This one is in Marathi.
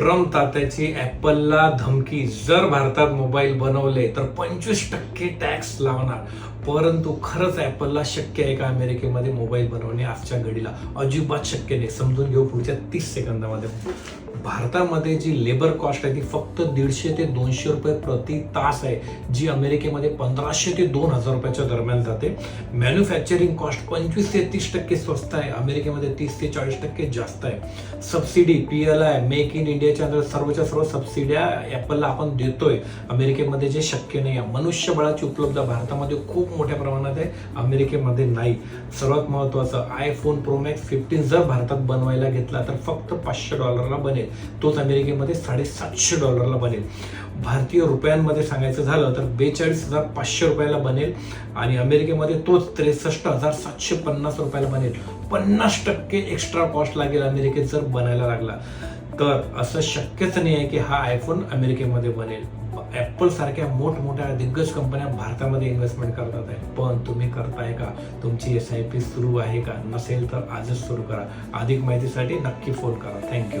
ट्रम्प तात्याची ऍपलला धमकी. जर भारतात मोबाईल बनवले तर पंचवीस टक्के टॅक्स लावणार. परंतु खरंच ऍपलला शक्य आहे का अमेरिकेमध्ये मोबाईल बनवणे आजच्या घडीला? अजिबात शक्य नाही. समजून घेऊ पुढच्या तीस सेकंदामध्ये. भारतामध्ये जी लेबर कॉस्ट आहे ती फक्त दीडशे ते दोनशे रुपये प्रति तास आहे जी अमेरिकेमध्ये पंधराशे ते दोन हजार रुपयाच्या दरम्यान जाते. मॅन्युफॅक्चरिंग कॉस्ट पंचवीस ते तीस टक्के स्वस्त आहे. अमेरिकेमध्ये तीस ते चाळीस टक्के जास्त आहे. Subsidy P L I make in India याच्यानंतर सर्वच्या सर्व सबसिड्या ॲपलला आपण देतोय. अमेरिकेमध्ये जे शक्य नाही आहे. मनुष्यबळाची उपलब्धता भारतामध्ये खूप मोठ्या प्रमाणात आहे. अमेरिकेमध्ये नाही. सर्वात महत्त्वाचं आयफोन प्रो मॅक्स फिफ्टीन जर भारतात बनवायला घेतला तर फक्त पाचशे डॉलरला बनेल. तोच अमेरिकेमध्ये साडेसातशे डॉलरला बनेल. भारतीय रुपयांमध्ये सांगायचं झालं तर बेचाळीस हजार पाचशे रुपयाला बनेल आणि अमेरिकेमध्ये तोच त्रेसष्ट हजार सातशे पन्नास रुपयाला बनेल. पन्नास टक्के एक्स्ट्रा कॉस्ट लागेल अमेरिकेत जर बनायला लागला. तर असं शक्यच नाही आहे की हा आयफोन अमेरिकेमध्ये बनेल. ॲपल सारख्या मोठमोठ्या दिग्गज कंपन्या भारतामध्ये इन्व्हेस्टमेंट करतात आहे. पण तुम्ही करताय का? तुमची एस आय पी सुरू आहे का? नसेल तर आजच सुरू करा. अधिक माहितीसाठी नक्की फोन करा. Thank you